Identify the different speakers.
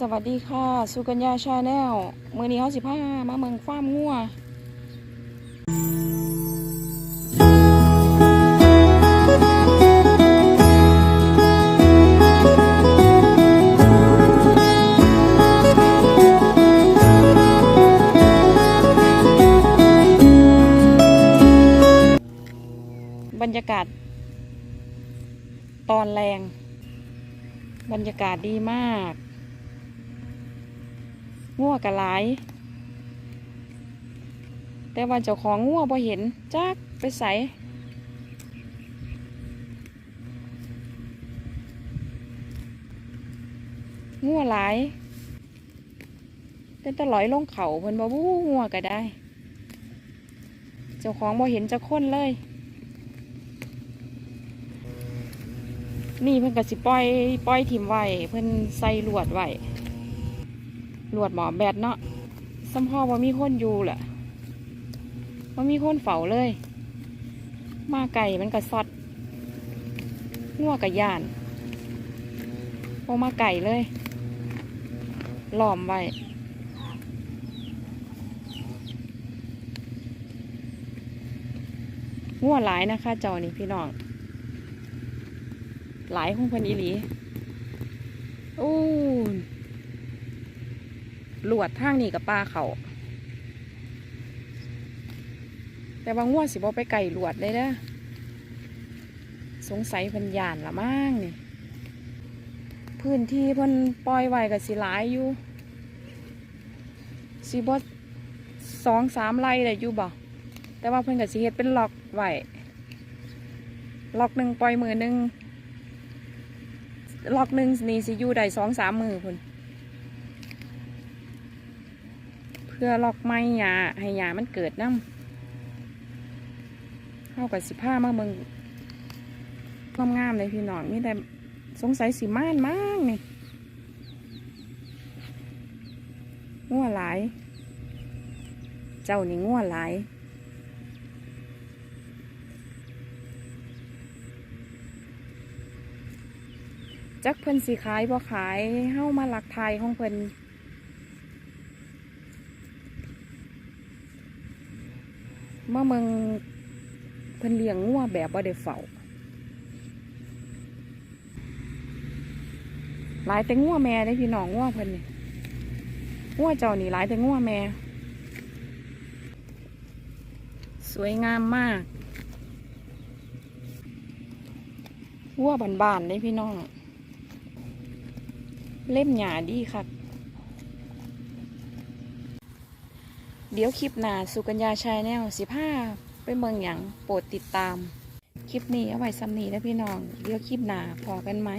Speaker 1: สวัสดีค่ะสุกัญญาชาแนลมือนี้เขาสิพามาเมืองฟ้าร์มงัวบรรยากาศ ตอนแรง บรรยากาศดีมาก งัวกระหลาย แต่ว่าเจ้าของงัวบ่เห็นจักไปใส่งัวหลายเป็นตะลอยลงเขาเพิ่นบ่บู้งัวก็ได้ เจ้าของบ่เห็นจะคนเลย นี่เพิ่นก็สิปล่อยปล่อยถิ่มไว้เพิ่นใส่ลวดไว้ ลวดหมอแบดเนาะสำพ่อว่ามีคนอยู่แหละว่ามีคนเฝ้าเลย มาไก่มันก็ซอดงัวกับยานพอมาไก่เลยหลอมไว้งัวหลายนะคะ เจ้านี่พี่น้อง หลายของพิ่นอีหลีอู้ ลวดทางนี่กับปลาเขาแต่ว่าง่วสิบ่ไปไก่หลวดเลยนะสงสัยพิ่นยานละมั่งนี่ พื้นที่พิ่นปล่อยไว้กับสิหลายอยู่สิบ่สองสามไร่ได้อยู่บ่แต่ว่าเพิ่นกับสิเฮ็ดเป็นล็อกไว้ล็อกหนึ่งปล่อยมือหนึ่งล็อกหนึ่งนี่สิอยู่ได้สองสามมือคุณเพื่อลอกไม้ยาให้ยามันเกิดน้ำเข้ากับสิผ้ามาเมืองงามๆเลยพี่น้องนี่แต่สงสัยสิม่านมากนี่งัวหลาย เจ้านี่งัวหลายจักเพิ่นสิขายบ่ขายเฮ้ามาหลักไทยของเพิ่น เมื่อมึงเพิ่นเลี้ยงงัวแบบบ่ได้เฝ้าหลายแต่งัวแม่ได้พี่น้องงัวเพิ่นนี่งัวเจ้านี่หลายแต่งัวแม่ สวยงามมากงัวบานๆได้พี่น้อง เล่มหยาดีค่ะ เดี๋ยวคลิปหน้าสุกัญญาชายแนวสิผ้าไปเมืองหยังโปรดติดตาม คลิปนี้เอาไว้ซ้ำนี้นะพี่น้อง เดี๋ยวคลิปหน้าพอกันไหม